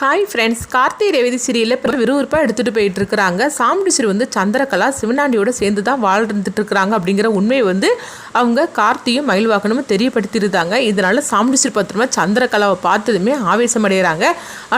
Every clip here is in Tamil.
ஹாய் ஃப்ரெண்ட்ஸ் கார்த்தி ரேவதி சீரியலில் இப்போ விறுவிறுப்பாக எடுத்துகிட்டு போயிட்டு இருக்கிறாங்க சாமுண்டிஸ்வரி வந்து சந்திரகலா சிவனாண்டியோட சேர்ந்து தான் வாழ்ந்துட்டு இருக்கிறாங்க அப்படிங்கிற உண்மையை வந்து அவங்க கார்த்தியும் மயில்வாகனமும் தெரியப்படுத்தியிருந்தாங்க. இதனால சாமுண்டிஸ்வரி பத்திரமா சந்திரகலாவை பார்த்ததுமே ஆவேசம் அடைகிறாங்க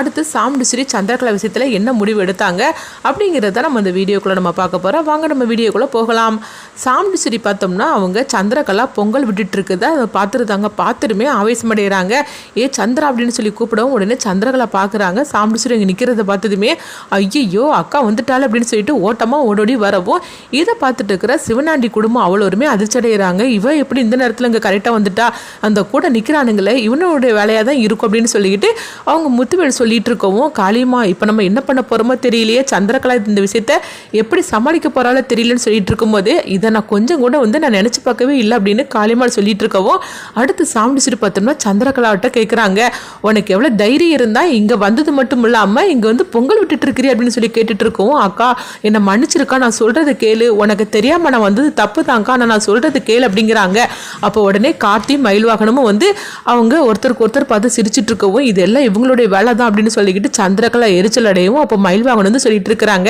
அடுத்து சாமுண்டிஸ்வரி சந்திரகலா விஷயத்தில் என்ன முடிவு எடுத்தாங்க அப்படிங்கிறத நம்ம இந்த வீடியோக்குள்ளே நம்ம பார்க்க போகிறோம் வாங்க நம்ம வீடியோக்குள்ளே போகலாம். சாமுண்டிஸ்வரி பார்த்தோம்னா அவங்க சந்திரகலா பொங்கல் விட்டுட்டு இருக்குத அதை பார்த்துருந்தாங்க. பார்த்துருமே ஆவேசம் அடைகிறாங்க ஏ சந்திரா அப்படின்னு சொல்லி கூப்பிடவும் உடனே சந்திரகலா பார்க்குறாங்க. சாமுண்டிஸ்வரி இங்கே நிற்கிறத பார்த்ததுமே ஐயோ அக்கா வந்துட்டாள் அப்படின்னு சொல்லிட்டு ஓட்டமாக ஓடோடி வரவும் இதை பார்த்துட்டு இருக்கிற சிவனாண்டி குடும்பம் அவ்வளோருமே அதிர்ச்சி அடைகிறாங்க எப்படி இந்த நேரத்தில் இங்கே கரெக்டாக வந்துட்டா? அந்த கூட நிற்கிறானுங்களே இவனுடைய வேலையாக தான் இருக்கும் அப்படின்னு சொல்லிக்கிட்டு அவங்க முத்துவேல் சொல்லிட்டு இருக்கவும் காளியம்மா இப்போ நம்ம என்ன பண்ண போகிறோமோ தெரியலையே சந்திரகலா இந்த விஷயத்த எப்படி சமாளிக்க போகிறாலோ தெரியலன்னு சொல்லிட்டு இருக்கும்போது இதை நான் கொஞ்சம் கூட வந்து நான் நினச்சி பார்க்கவே இல்லை அப்படின்னு காளியம்மாள் சொல்லிட்டு இருக்கவும் அடுத்து சாமுண்டிச்சிட்டு பார்த்தோம்னா சந்திரகலாவிட்ட கேட்குறாங்க உனக்கு எவ்வளோ தைரியம் இருந்தால் இங்கே வந்து வந்தது மட்டும் இல்லாமல் இங்கே வந்து பொங்கல் விட்டுட்டு இருக்கிறீ அப்படின்னு சொல்லி கேட்டுட்டு இருக்கோம் அக்கா என்னை மன்னிச்சிருக்கா? நான் சொல்கிறது கேளு. உனக்கு தெரியாமல் நான் வந்தது தப்பு தான்க்கா. ஆனால் நான் சொல்கிறது கேளு அப்படிங்கிறாங்க. அப்போ உடனே கார்த்தி மயில்வாகனமும் வந்து அவங்க ஒருத்தருக்கு ஒருத்தர் பார்த்து சிரிச்சிட்டு இருக்கவும் இதெல்லாம் இவங்களுடைய வேலை தான் அப்படின்னு சொல்லிக்கிட்டு சந்திரகலா எரிச்சல் அடையவும் அப்போ மயில்வாகனம் வந்து சொல்லிட்டு இருக்கிறாங்க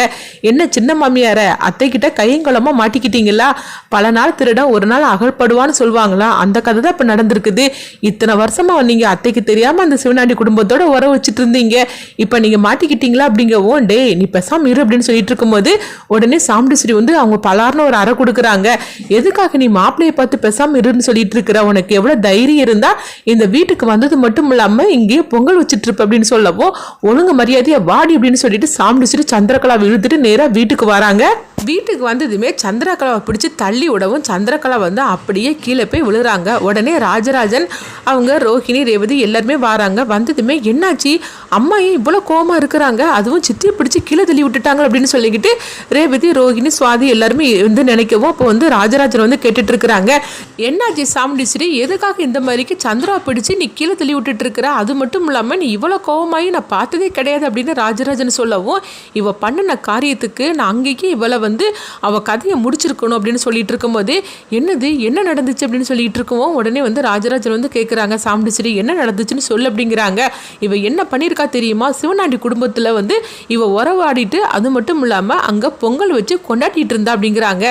என்ன சின்ன மாமியார அத்தை கிட்ட கையங்குளமாக மாட்டிக்கிட்டீங்களா? பல நாள் திருடன் ஒரு நாள் அகழ்படுவான்னு சொல்லுவாங்களா அந்த கதை தான் இப்போ நடந்திருக்குது. இத்தனை வருஷமா நீங்க அத்தைக்கு தெரியாம அந்த சிவனாண்டி குடும்பத்தோட உறவு வச்சுட்டு இருந்தீங்க இப்போ நீங்கள் மாட்டிக்கிட்டீங்களா அப்படிங்கவும் டே நீ பெசாம இரு அப்படின்னு சொல்லிட்டு இருக்கும்போது உடனே சாமுண்டீஸ்வரி வந்து அவங்க பலார்னு ஒரு அறை கொடுக்குறாங்க. எதுக்காக நீ மாப்பிள்ளையை பார்த்து பெசாம இருன்னு சொல்லிட்டு இருக்கிற? உனக்கு எவ்வளோ தைரியம் இருந்தால் இந்த வீட்டுக்கு வந்தது மட்டும் இல்லாமல் இங்கேயே பொங்கல் வச்சுட்டு இருப்ப அப்படின்னு சொல்லவும் ஒழுங்கு மரியாதையை வாடி அப்படின்னு சொல்லிட்டு சாமுண்டீஸ்வரி சந்திரகலா இழுத்துட்டு நேராக வீட்டுக்கு வராங்க. வீட்டுக்கு வந்ததுமே சந்திரகலாவை பிடிச்சி தள்ளி விடவும் சந்திரகலா வந்து அப்படியே கீழே போய் விழுறாங்க. உடனே ராஜராஜன் அவங்க ரோஹிணி ரேவதி எல்லாருமே வராங்க. வந்ததுமே என்னாச்சு? அம்மா ஏன் இவ்வளோ கோமா இருக்கிறாங்க? அதுவும் சித்தியை பிடிச்சி கீழே தள்ளி விட்டுட்டாங்க அப்படின்னு சொல்லிக்கிட்டு ரேவதி ரோஹிணி சுவாதி எல்லாருமே வந்து நினைக்கவும் அப்போ வந்து ராஜராஜன் வந்து கேட்டுட்டு இருக்கிறாங்க. என்னாச்சு சாமுண்டீஸ்வரி எதுக்காக இந்த மாதிரிக்கு சந்திரா பிடிச்சி நீ கீழே தள்ளி விட்டுட்டு இருக்கிற அது மட்டும் இல்லாமல் நீ இவ்வளோ கோவமாயி நான் பார்த்ததே கிடையாது அப்படின்னு ராஜராஜன் சொல்லவும் இவ பண்ணின காரியத்துக்கு நான் அங்கேயே இவளை வந்து அவள் கதையை முடிச்சிருக்கணும் அப்படின்னு சொல்லிட்டு இருக்கும்போது என்னது? என்ன நடந்துச்சு? அப்படின்னு சொல்லிட்டு இருக்கவும் உடனே வந்து ராஜராஜன் வந்து கேட்குறாங்க சாமுண்டிஸ்வரி என்ன நடந்துச்சுன்னு சொல்லு அப்படிங்கிறாங்க. இவ என்ன பண்ணியிருக்கா தெரியுமா? சிவனாண்டி குடும்பத்தில் வந்து இவ உறவாடிட்டு அது மட்டும் இல்லாமல் அங்கே பொங்கல் வச்சு கொண்டாடிட்டு இருந்தா அப்படிங்கிறாங்க.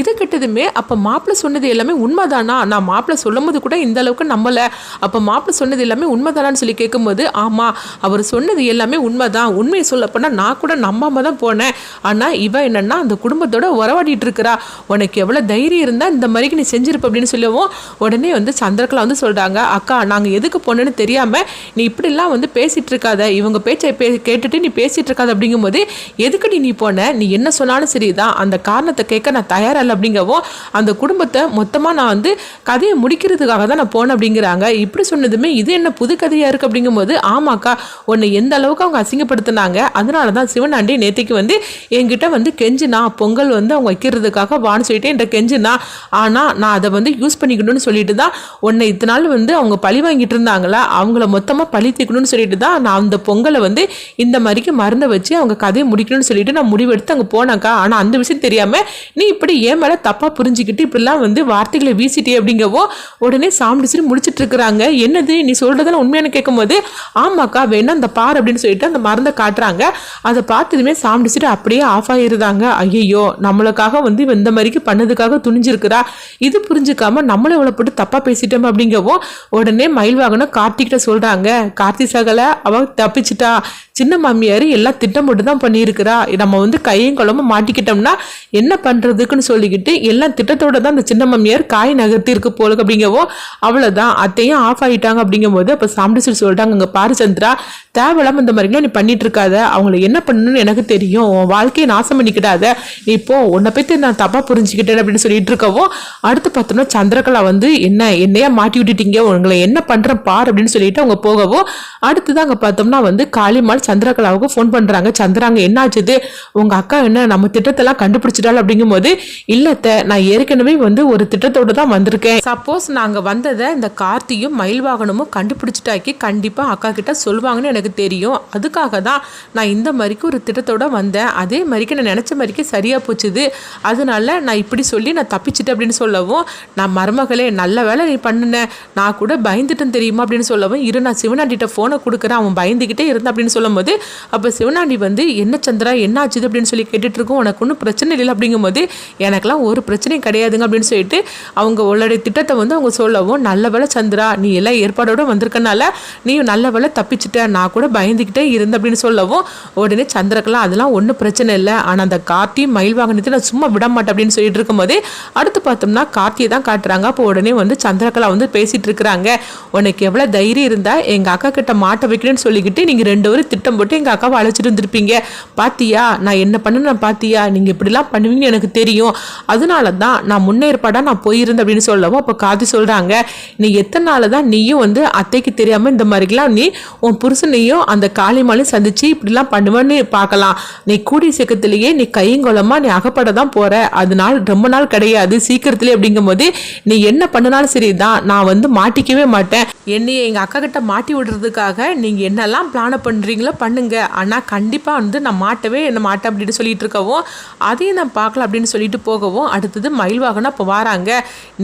இது கிட்டதுமே அப்போ மாப்பிள்ளை சொன்னது எல்லாமே உண்மைதானா? நான் மாப்பிள்ளை சொல்லும் போது கூட இந்த அளவுக்கு நம்பலை. அப்போ மாப்பிள்ளை சொன்னது எல்லாமே உண்மைதானான்னு சொல்லி கேட்கும்போது ஆமாம் அவர் சொன்னது எல்லாமே உண்மைதான். உண்மையை சொல்லப்போனால் நான் கூட நம்பாம தான் போனேன். ஆனால் இவ என்னன்னா அந்த குடும்பத்தோட உறவாடிட்டு இருக்கிறா. உனக்கு எவ்வளோ தைரியம் இருந்தால் இந்த மாதிரிக்கு நீ செஞ்சிருப்ப அப்படின்னு சொல்லவும் உடனே வந்து சந்திரகலா வந்து சொல்கிறாங்க அக்கா நாங்கள் எதுக்கு போனேன்னு தெரியாமல் நீ இப்படிலாம் வந்து பேசிகிட்டு இருக்காத. இவங்க பேச்சை பே கேட்டுட்டு நீ பேசிகிட்டு இருக்காது அப்படிங்கும்போது எதுக்குடி நீ போன? நீ என்ன சொன்னாலும் சரிதான் அந்த காரணத்தை கேட்க நான் தயாராக இல்லை அப்படிங்கவும் அந்த குடும்பத்தை மொத்தமாக நான் வந்து கதையை முடிக்கிறதுக்காக தான் நான் போனேன் அப்படிங்கிறாங்க. இப்படி சொன்னதுமே இது என்ன புது கதையாக இருக்குது அப்படிங்கும்போது ஆமாக்கா உன்னை எந்த அளவுக்கு அவங்க அசிங்கப்படுத்தினாங்க அதனால தான் சிவனாண்டி நேத்திக்கு வந்து என்கிட்ட வந்து கெஞ்சினா பொங்கல் வந்து அவங்க வைக்கிறதுக்காக வான்னு சொல்லிட்டு என்கிட்ட கெஞ்சினா ஆனால் நான் அதை வந்து யூஸ் பண்ணிக்கணும்னு சொல்லிட்டு தான் உன்னை இத்தனை நாள் வந்து அவங்க பழி வாங்கிட்டு இருந்தாங்களா அவங்கள மொத்தமாக பழி தீக்கணும்னு சொல்லிட்டு தான் நான் அந்த பொங்கலை வந்து இந்த மாதிரிக்கு மருந்தை வச்சு அவங்க கதையை முடிக்கணும்னு சொல்லிட்டு நான் முடிவெடுத்து அங்கே போனாக்கா. ஆனால் அந்த விஷயம் தெரியாமல் நீ இப்படி ஏன் மேலே தப்பாக புரிஞ்சுக்கிட்டு இப்படிலாம் வந்து வார்த்தைகளை வீசிட்டே அப்படிங்கவோ உடனே சாம்பிடிச்சு முடிச்சிட்டு இருக்கிறாங்க. என்னது? நீ சொல்கிறதெல்லாம் உண்மையான கேட்கும்போது ஆமாக்கா வேணா அந்த பார் அப்படின்னு சொல்லிட்டு அந்த மருந்தை காட்டுறாங்க. அதை பார்த்ததுமே சாம்பிடிச்சிட்டு அப்படியே ஆஃப் ஆகிருந்தாங்க ஐயோ நம்மளுக்காக வந்து இந்த மாதிரிக்கு பண்ணதுக்காக துணிஞ்சிருக்கிறா. இது புரிஞ்சுக்காம நம்மளை இவ்வளோ போட்டு தப்பாக பேசிட்டோம் அப்படிங்கவும் உடனே மயில் வாகனம் கார்த்திகிட்ட சொல்கிறாங்க கார்த்தி சகலை அவ தப்பிச்சிட்டா? சின்ன மாமியார் எல்லாம் திட்டம் போட்டு தான் பண்ணியிருக்கிறா. நம்ம வந்து கையும் குழம்பு மாட்டிக்கிட்டோம்னா என்ன பண்ணுறதுக்குன்னு சொல்லிக்கிட்டு எல்லாம் திட்டத்தோட தான் அந்த சின்ன மாமியார் காய் நகர்த்தி இருக்கு போல அப்படிங்கவோ அவ்வளோதான் அத்தையும் ஆஃப் ஆகிட்டாங்க அப்படிங்கும்போது அப்போ சாம்பிடிச்சு சொல்லிட்டாங்க அங்கே பாரு சந்திரா தேவையில்லாமல் இந்த மாதிரிலாம் நீ பண்ணிட்டு இருக்காத அவங்கள என்ன பண்ணணும்னு எனக்கு தெரியும். உன் வாழ்க்கையை நாசம் பண்ணிக்கிட்டாத நீ இப்போ உன்னை பற்றி நான் தப்பாக புரிஞ்சுக்கிட்டேன் அப்படின்னு சொல்லிட்டு இருக்கவும் அடுத்து பார்த்தோம்னா சந்திரகலா வந்து என்ன என்னையா மாட்டி விட்டுட்டீங்க? உங்களை என்ன பண்ணுறேன் பார் அப்படின்னு சொல்லிட்டு அவங்க போகவும் அடுத்தது அங்கே பார்த்தோம்னா வந்து காளிமால் சந்திரகலாவுக்கு ஃபோன் பண்ணுறாங்க சந்திராங்க என்ன ஆச்சுது உங்கள் அக்கா என்ன நம்ம திட்டத்தெல்லாம் கண்டுபிடிச்சிட்டாள் அப்படிங்கும்போது இல்லத்த நான் ஏற்கனவே வந்து ஒரு திட்டத்தோடு தான் வந்திருக்கேன். சப்போஸ் நாங்கள் வந்ததை இந்த கார்த்தியும் மயில் வாகனமும் கண்டுபிடிச்சிட்டாக்கி கண்டிப்பாக அக்கா கிட்ட சொல்லுவாங்கன்னு எனக்கு தெரியும். அதுக்காக தான் நான் இந்த மாதிரிக்கு ஒரு திட்டத்தோட வந்தேன். அதே மாதிரிக்கு நான் நினச்ச மாதிரிக்கு சரியாக போச்சுது. அதனால நான் இப்படி சொல்லி நான் தப்பிச்சிட்டேன் அப்படின்னு சொல்லவும் நான் மருமகளே நல்ல வேலை நீ பண்ணினேன் நான் கூட பயந்துட்டேன் தெரியுமா அப்படின்னு சொல்லவும் இரு நான் சிவனாண்டிகிட்ட ஃபோனை கொடுக்குறேன். அவன் பயந்துக்கிட்டே இருந்தான் அப்படின்னு சொல்லும்போது அப்போ சிவனாண்டி வந்து என்ன சந்திரா என்ன ஆச்சுது? அப்படின்னு சொல்லி கேட்டுட்ருக்கோம் உனக்கு ஒன்றும் பிரச்சனை இல்லை அப்படிங்கும்போது எனக்கெல்லாம் ஒரு பிரச்சனையும் கிடையாதுங்க அப்படின்னு சொல்லிட்டு அவங்க உங்களுடைய திட்டத்தை வந்து அவங்க சொல்லவும் நல்ல வேலை சந்திரா நீ எல்லாம் ஏற்பாடோட வந்திருக்கனால நீ நல்ல வேலை தப்பிச்சிட்ட. நான் கூட பயந்துக்கிட்டே இருந்த அப்படின்னு சொல்லவும் உடனே சந்திரகலா அதெல்லாம் ஒன்றும் பிரச்சனை இல்லை. ஆனால் அந்த கார்த்தியும் மயில் வாகனத்தை நான் சும்மா விட மாட்டேன் அப்படின்னு சொல்லிட்டு இருக்கும்போதே அடுத்து பார்த்தோம்னா கார்த்தியை தான் காட்டுறாங்க. அப்போ உடனே வந்து சந்திரகலா வந்து பேசிகிட்டு இருக்கிறாங்க. உனக்கு எவ்வளோ தைரியம் இருந்தால் எங்கள் அக்கா கிட்ட மாட்ட வைக்கணும்னு சொல்லிக்கிட்டு நீங்கள் ரெண்டு பேரும் திட்டம் போட்டு எங்கள் அக்காவை அழைச்சிட்டு இருந்திருப்பீங்க பாத்தியா? நான் என்ன பண்ண பாத்தியா? நீங்கள் இப்படிலாம் பண்ணுவீங்கன்னு எனக்கு தெரியும். அதனால தான் நான் முன்னேற்பாடாக நான் போயிருந்தேன் அப்படின்னு சொல்லவும் அப்போ கார்த்தி சொல்கிறாங்க நீ எத்தனை நாள் தான் நீயும் வந்து அத்தைக்கு தெரியாமல் இந்த மாதிரிலாம் நீ உன் புருஷன் நீ நீயும் அந்த காளிமாலையும் சந்திச்சு இப்படிலாம் பண்ணுவேன்னு பார்க்கலாம். நீ கூடிய சீக்கிரத்திலேயே நீ கையங்கொலமாக நீ அகப்பட தான் போற. அதனால் ரொம்ப நாள் கிடையாது. சீக்கிரத்திலே அப்படிங்கும்போது நீ என்ன பண்ணினாலும் சரிதான். நான் வந்து மாட்டிக்கவே மாட்டேன். என்னையை எங்கள் அக்கா கிட்ட மாட்டி விடுறதுக்காக நீங்கள் என்னெல்லாம் பிளானை பண்ணுறீங்களோ பண்ணுங்க. ஆனால் கண்டிப்பாக வந்து நான் மாட்டவே என்ன மாட்டேன் அப்படின்னு சொல்லிட்டு இருக்கவும் அதையும் நான் பார்க்கலாம் அப்படின்னு சொல்லிட்டு போகவும் அடுத்தது மயில் வாகனம் இப்போ வராங்க.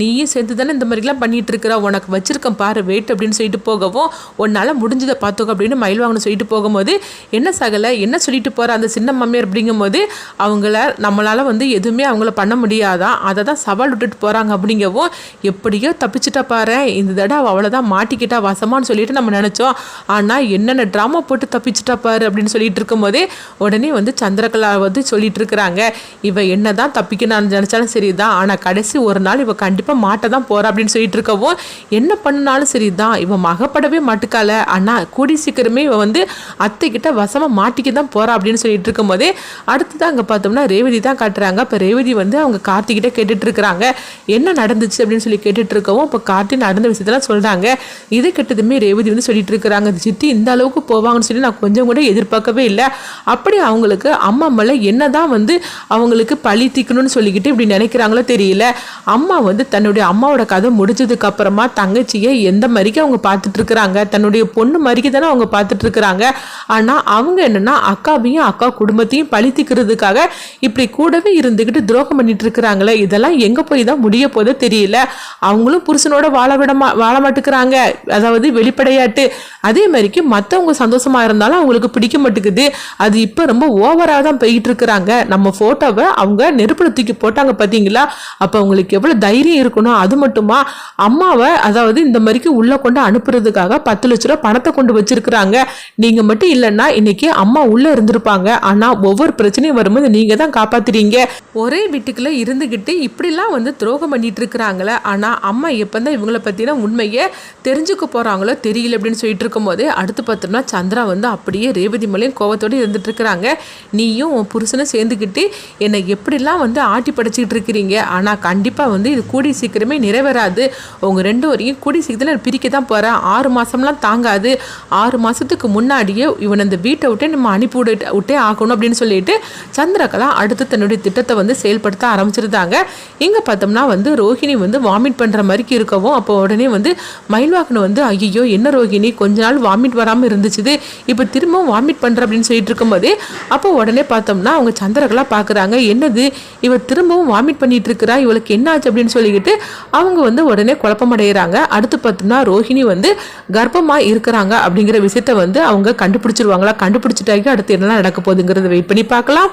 நீயும் சேர்ந்து தானே இந்த மாதிரிலாம் பண்ணிட்டு இருக்கிற? உனக்கு வச்சிருக்கேன் பாரு வெயிட் அப்படின்னு சொல்லிட்டு போகவும் உன்னால் முடிஞ்சதை பார்த்துக்கோ அப்படின்னு மயில் வாங்கணும் சொல்லிட்டு போகும்போது என்ன சகலை? என்ன சொல்லிட்டு போகிற அந்த சின்ன மம்மியார் அப்படிங்கும்போது அவங்கள நம்மளால் வந்து எதுவுமே அவங்கள பண்ண முடியாதான் அதை தான் சவால் விட்டுட்டு போகிறாங்க அப்படிங்கவும் எப்படியோ தப்பிச்சுட்டா பாரு. இந்த தடவை அவளை தான் மாட்டிக்கிட்டா வசமான்னு சொல்லிட்டு நம்ம நினச்சோம். ஆனால் என்னென்ன ட்ராமா போட்டு தப்பிச்சுட்டா பாரு? அப்படின்னு சொல்லிட்டு இருக்கும்போதே உடனே வந்து சந்திரகலா வந்து சொல்லிட்டு இருக்கிறாங்க. இவ என்ன தான் தப்பிக்கணும்னு நினச்சாலும் சரி தான் ஆனால் கடைசி ஒரு நாள் இவ கண்டிப்பாக மாட்ட தான் போகிறா அப்படின்னு சொல்லிட்டு இருக்கவும் என்ன பண்ணினாலும் சரி தான் இவன் மகப்படவே மாட்டுக்கால ஆனால் கூடி சீக்கிரம் இவன் வந்து அத்தைக்கிட்ட வசமாக மாட்டிக்க தான் போகிறா அப்படின்னு சொல்லிட்டு இருக்கும்போதே தான் அங்கே பார்த்தோம்னா ரேவதி தான் காட்டுறாங்க. இப்போ ரேவதி வந்து அவங்க கார்த்திகிட்ட கேட்டுட்டு இருக்கிறாங்க என்ன நடந்துச்சு அப்படின்னு சொல்லி கேட்டுட்டு இருக்கவும் இப்போ கார்த்தி நடந்த விஷயத்தெல்லாம் சொல்கிறாங்க இதை கெட்டதுமே ரேவதி வந்து சொல்லிட்டு இருக்கிறாங்க சித்தி இந்த அளவுக்கு போவாங்கன்னு சொல்லி நான் கொஞ்சம் கூட எதிர்பார்க்கவே இல்லை. அப்படி அவங்களுக்கு அம்மா மேலே என்னதான் வந்து அவங்களுக்கு பழி தீக்கணும்னு சொல்லிக்கிட்டு இப்படி நினைக்கிறாங்களோ தெரியல. அம்மா வந்து தன்னுடைய அம்மாவோட கதை முடிஞ்சதுக்கு அப்புறமா தங்கச்சியை எந்த மாதிரிக்கு அவங்க பார்த்துட்டு இருக்கிறாங்க தன்னுடைய பொண்ணு மாதிரிக்கு தானே அவங்க பார்த்துட்டு இருக்கிறாங்க ஆனால் அவங்க என்னன்னா அக்காவையும் அக்கா குடும்பத்தையும் பழித்திக்கிறதுக்காக இப்படி கூடவே இருந்துக்கிட்டு துரோகம் பண்ணிட்டு இருக்கிறாங்களே இதெல்லாம் எங்கே போய் தான் முடிய போதோ தெரியல. அவங்களும் புருஷனோட வாழ விட மா வாழ மாட்டேங்கிறாங்க அதாவது வெளிப்படையாட்டு. அதே மாதிரிக்கு மற்றவங்க சந்தோஷமாக இருந்தாலும் அவங்களுக்கு பிடிக்க மாட்டேங்குது அது இப்போ ரொம்ப ஓவராக தான் போய்கிட்டு இருக்கிறாங்க நம்ம ஃபோட்டோவை அவங்க நெருப்பில் தூக்கி போட்டாங்க பார்த்தீங்களா அப்போ அவங்களுக்கு எவ்வளோ தைரியம் இருக்கணும்? அது மட்டுமா? அம்மாவை அதாவது இந்த மாதிரிக்கு உள்ளே கொண்டு அனுப்புறதுக்காக பத்து லட்ச ரூபா பணத்தை கொண்டு வச்சிருக்கிறாங்க. நீங்க மட்டும் இல்லைன்னா இன்னைக்கு அம்மா உள்ள இருந்திருப்பாங்க. ஆனா ஒவ்வொரு பிரச்சனையும் வரும்போது நீங்க தான் காப்பாத்துறீங்க. ஒரே வீட்டுக்குள்ள இருந்துகிட்டு இப்படிலாம் வந்து துரோகம் பண்ணிட்டு இருக்கிறாங்களே. ஆனா அம்மா எப்பதான் இவங்கள பத்தின உண்மையை தெரிஞ்சுக்க போறாங்களோ தெரியல அப்படின்னு சொல்லிட்டு இருக்கும்போது அடுத்து பார்த்தோம்னா சந்திரா வந்து அப்படியே ரேவதி மலையும் கோவத்தோடு இருந்துட்டு இருக்கிறாங்க. நீயும் உன் புருஷனும் சேர்ந்துக்கிட்டு என்னை எப்படிலாம் வந்து ஆட்டி படைச்சிக்கிட்டு இருக்கிறீங்க? ஆனால் கண்டிப்பாக வந்து இது கூடி சீக்கிரமே நிறைவேறாது. உங்கள் ரெண்டு வரையும் கூடி சீக்கிரத்தில் பிரிக்க தான் போகிறேன் ஆறு மாதம்லாம் தாங்காது. ஆறு மாதம் மாதத்துக்கு முன்னாடியே இவன் அந்த வீட்டை விட்டே நம்ம அனுப்பி விட்டு விட்டே ஆகணும் அப்படின்னு சொல்லிட்டு சந்திரகலா அடுத்து தன்னுடைய திட்டத்தை வந்து செயல்படுத்த ஆரம்பிச்சிருந்தாங்க. இங்கே பார்த்தோம்னா வந்து ரோஹிணி வந்து வாமிட் பண்ணுற மாதிரிக்கு இருக்கவும் அப்போ உடனே வந்து மயில்வாகனம் வந்து ஐயோ என்ன ரோஹிணி? கொஞ்ச நாள் வாமிட் வராமல் இருந்துச்சுது. இப்போ திரும்பவும் வாமிட் பண்ணுற அப்படின்னு சொல்லிட்டு இருக்கும்போது அப்போ உடனே பார்த்தோம்னா அவங்க சந்திரகலா பார்க்குறாங்க என்னது? இவ திரும்பவும் வாமிட் பண்ணிட்டு இருக்கிறா? இவளுக்கு என்னாச்சு? அப்படின்னு சொல்லிக்கிட்டு அவங்க வந்து உடனே குழப்பமடைகிறாங்க. அடுத்து பார்த்தோம்னா ரோஹிணி வந்து கர்ப்பமாக இருக்கிறாங்க அப்படிங்கிற விஷயத்த வந்து அவங்க கண்டுபிடிச்சிருவாங்களா? கண்டுபிடிச்சிட்டாங்க அடுத்து என்னெல்லாம் நடக்க போகுதுங்கிறத வெயிட் பண்ணி பார்க்கலாம்.